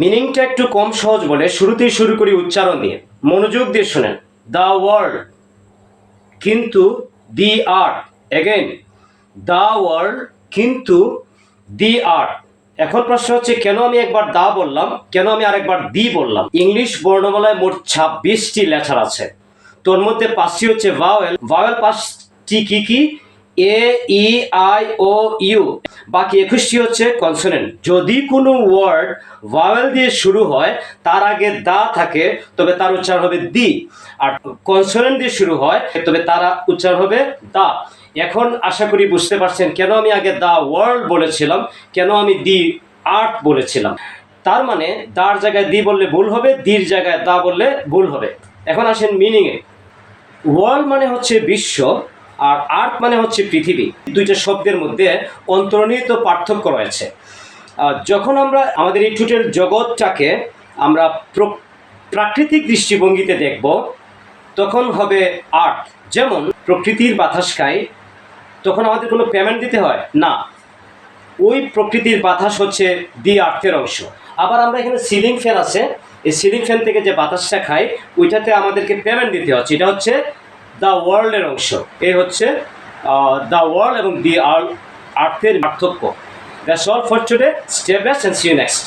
মিনিংটা একটু কম সহজ বলে শুরুতেই শুরু করি উচ্চারণ দিয়ে মনোযোগ দিয়ে শোনেন। দ্য ওয়ার্ল্ড কিন্তু the art again the world কিন্তু দি আর্ট এখন প্রশ্ন হচ্ছে, কেন আমি একবার দা বললাম? কেন আমি আরেকবার দি বললাম? ইংলিশ বর্ণমালায় মোট ছাব্বিশটি লেটার আছে। তোর মধ্যে পাঁচটি হচ্ছে ভাওয়েল ভাওয়েল পাঁচটি কি কি? এ ই আই ও ইউ বাকি একুশটি হচ্ছে কনসোনেন্ট যদি কোনো ওয়ার্ড ভাওয়েল দিয়ে শুরু হয়, তার আগে দা থাকে, তবে তার উচ্চারণ হবে দি। আর কনসোনেন্ট দিয়ে শুরু হয়, তবে তার উচ্চারণ হবে দা। এখন আশা করি বুঝতে পারছেন কেন আমি আগে দা ওয়ার্ল্ড বলেছিলাম, কেন আমি দি আর্ট বলেছিলাম। তার মানে দার জায়গায় দি বললে ভুল হবে, দির জায়গায় দা বললে ভুল হবে। এখন আসেন মিনিংয়ে ওয়ার্ল্ড মানে হচ্ছে বিশ্ব। আর আর্থ মানে হচ্ছে পৃথিবী। দুইটা শব্দের মধ্যে অন্তর্নিহিত পার্থক্য রয়েছে। যখন আমরা আমাদের এই টোটাল জগৎটাকে আমরা প্র- প্রাকৃতিক দৃষ্টিভঙ্গিতে দেখব, তখন হবে আর্ট। যেমন প্রকৃতির বাতাস খাই তখন আমাদের কোনো পেমেন্ট দিতে হয়? না। ওই প্রকৃতির বাতাস হচ্ছে দি আর্থের অংশ। আবার আমরা এখানে সিলিং ফ্যান আছে। এই সিলিং ফ্যান থেকে যে বাতাসটা খাই ওইটাতে আমাদেরকে পেমেন্ট দিতে হচ্ছে। এটা হচ্ছে দ্য ওয়ার্ল্ডের অংশ। এই হচ্ছে দ্য ওয়ার্ল্ড এবং দি আর্থের পার্থক্য। That's all for today. Stay best and see you next.